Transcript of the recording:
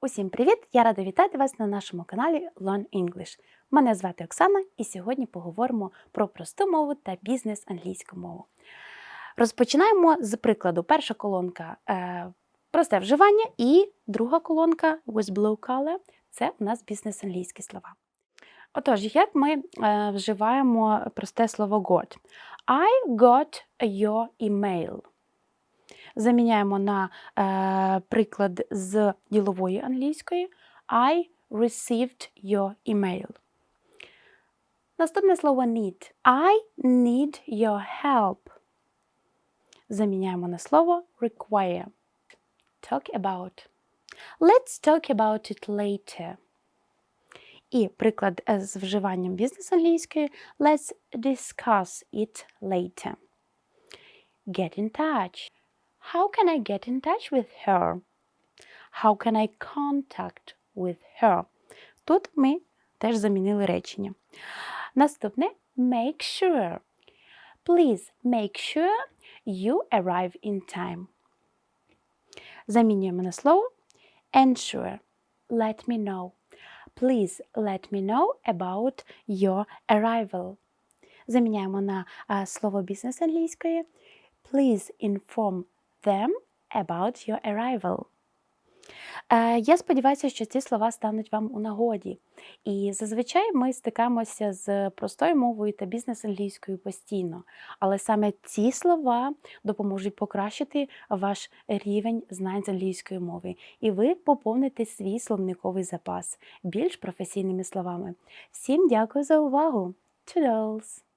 Усім привіт! Я рада вітати вас на нашому каналі Learn English. Мене звати Оксана, і сьогодні поговоримо про просту мову та бізнес англійську мову. Розпочинаємо з прикладу. Перша колонка е, просте вживання, і друга колонка with blue color – це у нас бізнес англійські слова. Отож, як ми е, вживаємо просте слово got? I got your email. Заміняємо на е, приклад з ділової англійської I received your email. Наступне слово need. I need your help. Заміняємо на слово require. Talk about. Let's talk about it later. І приклад з вживанням бізнес англійської Let's discuss it later. Get in touch. How can I get in touch with her? How can I contact with her? Тут ми теж замінили речення. Наступне make sure. Please make sure you arrive in time. Замінюємо на слово ensure. Let me know. Please let me know about your arrival. Заміняємо на а, слово бізнес англійської. Please inform them about your arrival. Е, Я сподіваюся, що ці слова стануть вам у нагоді. І зазвичай ми стикаємося з простою мовою та бізнес-англійською постійно. Але саме ці слова допоможуть покращити ваш рівень знань з англійської мови, і ви поповните свій словниковий запас більш професійними словами. Всім дякую за увагу! Toodles!